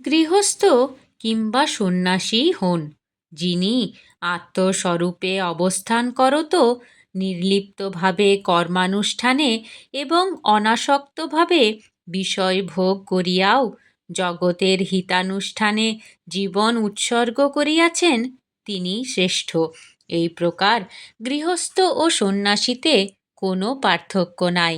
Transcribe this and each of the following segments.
গৃহস্থ কিংবা সন্ন্যাসী হন, যিনি আত্মস্বরূপে অবস্থান করত, নির্লিপ্তভাবে কর্মানুষ্ঠানে এবং অনাসক্তভাবে বিষয় ভোগ করিয়াও জগতের হিতানুষ্ঠানে জীবন উৎসর্গ করিয়াছেন, তিনি শ্রেষ্ঠ। এই প্রকার গৃহস্থ ও সন্ন্যাসীতে কোনো পার্থক্য নাই।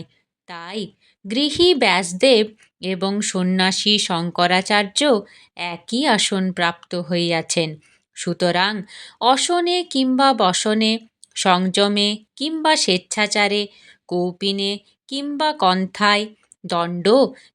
তাই গৃহী ব্যাসদেব এবং সন্ন্যাসী শঙ্করাচার্য একই আসন প্রাপ্ত হইয়াছেন। সুতরাং অশনে কিংবা বসনে, সংযমে কিংবা স্বেচ্ছাচারে, কৌপিনে কিংবা কন্থায়, দণ্ড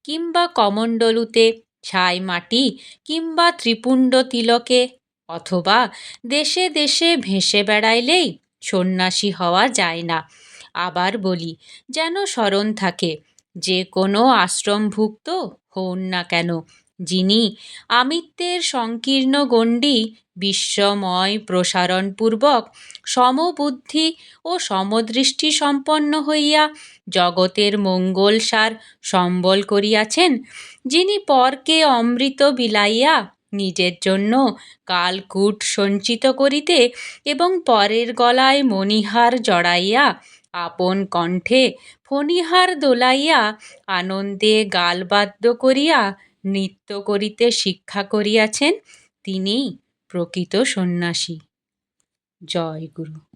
কিংবা কমণ্ডলুতে ছাই মাটি কিংবা ত্রিপুণ্ড তিলকে অথবা দেশে দেশে ভেসে বেড়াইলেই সন্ন্যাসী হওয়া যায় না। আবার বলি, যেন স্মরণ থাকে যে কোনো আশ্রমভুক্ত হউন না কেন। যিনি আমিত্বের সংকীর্ণ গণ্ডি, বিশ্বময় প্রসারণপূর্বক সমবুদ্ধি ও সমদৃষ্টি সম্পন্ন হইয়া জগতের মঙ্গলসার সম্বল করিয়াছেন, যিনি পরকে অমৃত বিলাইয়া নিজের জন্য কালকূট সঞ্চিত করিতে এবং পরের গলায় মণিহার জড়াইয়া আপন কণ্ঠে ফণিহার দোলাইয়া আনন্দে গালবাদ্য করিয়া, নৃত্য করিতে শিক্ষা করিয়াছেন তিনি প্রকৃত সন্ন্যাসী। জয় গুরু।